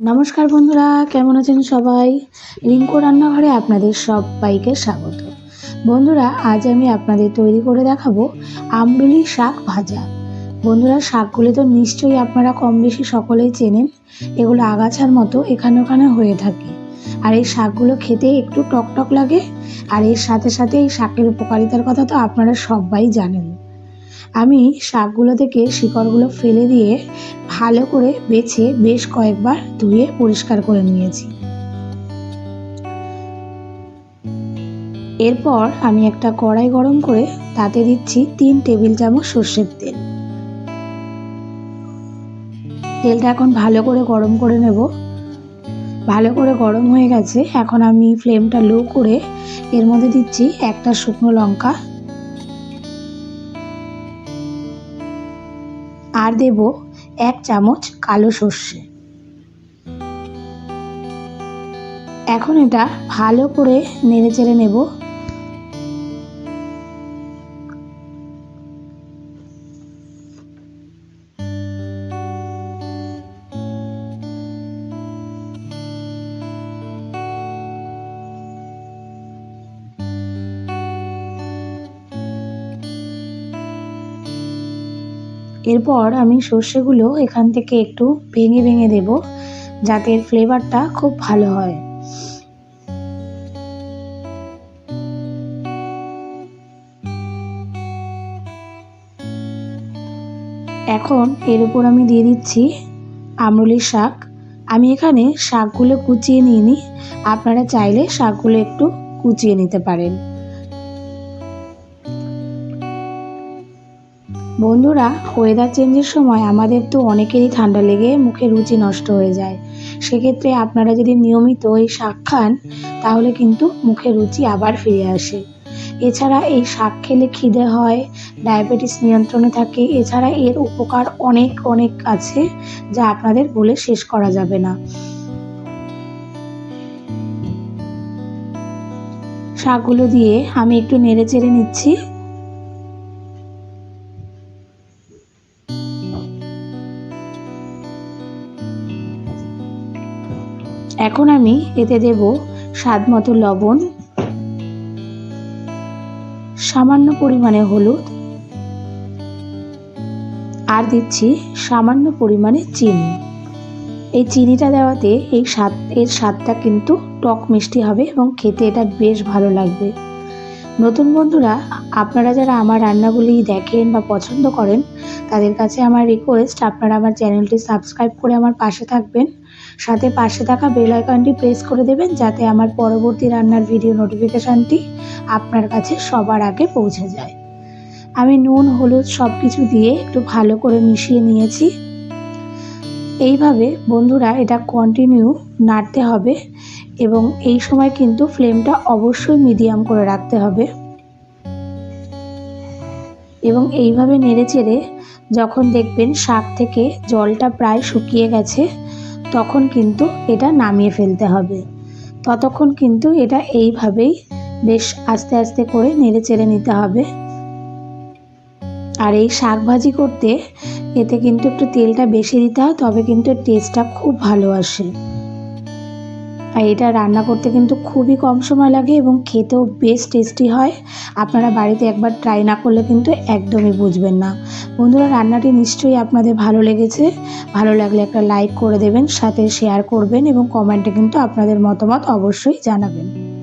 নমস্কার বন্ধুরা, কেমন আছেন সবাই? রিঙ্কু রান্নাঘরে আপনাদের সবাইকে স্বাগত। বন্ধুরা, আজ আমি আপনাদের তৈরি করে দেখাবো আমরুলি শাক ভাজা। বন্ধুরা, শাকগুলি তো নিশ্চয়ই আপনারা কম বেশি সকলেই চেনেন। এগুলো আগাছার মতো এখানে ওখানে হয়ে থাকে। আর এই শাকগুলো খেতে একটু টক টক লাগে। আর এর সাথে সাথে এই শাকের উপকারিতার কথা তো আপনারা সবাই জানেন। আমি শাকগুলো থেকে শিকড়গুলো ফেলে দিয়ে ভালো করে বেছে বেশ কয়েকবার ধুয়ে পরিষ্কার করে নিয়েছি। এরপর আমি একটা কড়াই গরম করে তাতে দিচ্ছি তিন টেবিল চামচ সর্ষের তেল। তেলটা এখন ভালো করে গরম করে নেব। ভালো করে গরম হয়ে গেছে, এখন আমি ফ্লেমটা লো করে এর মধ্যে দিচ্ছি একটা শুকনো লঙ্কা। আর দেব এক চামচ কালো সর্ষে। এখন এটা ভালো করে নেড়ে চেড়ে নেব। এরপর আমি সর্ষেগুলো এখান থেকে একটু ভেঙে ভেঙে দেব, যাতে এর ফ্লেভারটা খুব ভালো হয়। এখন এর উপর আমি দিয়ে দিচ্ছি আমরুলির শাক। আমি এখানে শাকগুলো কুচিয়ে নিইনি, আপনারা চাইলে শাকগুলো একটু কুচিয়ে নিতে পারেন। বন্ধুরা ওয়েদার চেঞ্জের সময় আমাদের তো অনেকেরই ঠান্ডা লেগে মুখে রুচি নষ্ট হয়ে যায়। সেক্ষেত্রে আপনারা যদি নিয়মিত এই শাক খান, তাহলে কিন্তু মুখে রুচি আবার ফিরে আসে। এছাড়া এই শাক খেলে খিদে হয় ডায়াবেটিস নিয়ন্ত্রণে থাকে, এছাড়া এর উপকার অনেক অনেক আছে যা আপনাদের বলে শেষ করা যাবে না। শাকগুলো দিয়ে আমি একটু নেড়ে চেড়ে নিচ্ছি। এখন আমি এতে দেব স্বাদ মতো লবণ, সামান্য পরিমাণে হলুদ, আর দিচ্ছি সামান্য পরিমাণে চিনি। এই চিনিটা দেওয়াতে এই স্বাদ, এর স্বাদটা কিন্তু টক মিষ্টি হবে এবং খেতে এটা বেশ ভালো লাগবে। নতুন বন্ধুরা, আপনারা যারা আমার রান্নাগুলি দেখেন বা পছন্দ করেন, তাদের কাছে আমার রিকোয়েস্ট আপনারা আমার চ্যানেলটি সাবস্ক্রাইব করে আমার পাশে থাকবেন। সাথে পাশে থাকা বেল আইকনটি প্রেস করে দেবেন, যাতে আমার পরবর্তী রান্নার ভিডিও নোটিফিকেশানটি আপনার কাছে সবার আগে পৌঁছে যায়। আমি নুন, হলুদ সব কিছু দিয়ে একটু ভালো করে মিশিয়ে নিয়েছি। এইভাবে বন্ধুরা, এটা কন্টিনিউ নাড়তে হবে। এবং এই সময় কিন্তু ফ্লেমটা অবশ্যই মিডিয়াম করে রাখতে হবে। এবং এইভাবে নেড়ে চেড়ে যখন দেখবেন শাক থেকে জলটা প্রায় শুকিয়ে গেছে, তখন কিন্তু এটা নামিয়ে ফেলতে হবে। ততক্ষণ কিন্তু এটা এইভাবেই বেশ আস্তে আস্তে করে নেড়ে চেড়ে নিতে হবে। আর এই শাক ভাজি করতে এতে কিন্তু একটু তেলটা বেশি দিতে হয়, তবে কিন্তু টেস্টটা খুব ভালো আসে। আর এটা রান্না করতে কিন্তু খুবই কম সময় লাগে এবং খেতেও বেশ টেস্টি হয়। আপনারা বাড়িতে একবার ট্রাই না করলে কিন্তু একদমই বুঝবেন না। বন্ধুরা, রান্নাটি নিশ্চয়ই আপনাদের ভালো লেগেছে। ভালো লাগলে একটা লাইক করে দেবেন, সাথে শেয়ার করবেন এবং কমেন্টে কিন্তু আপনাদের মতামত অবশ্যই জানাবেন।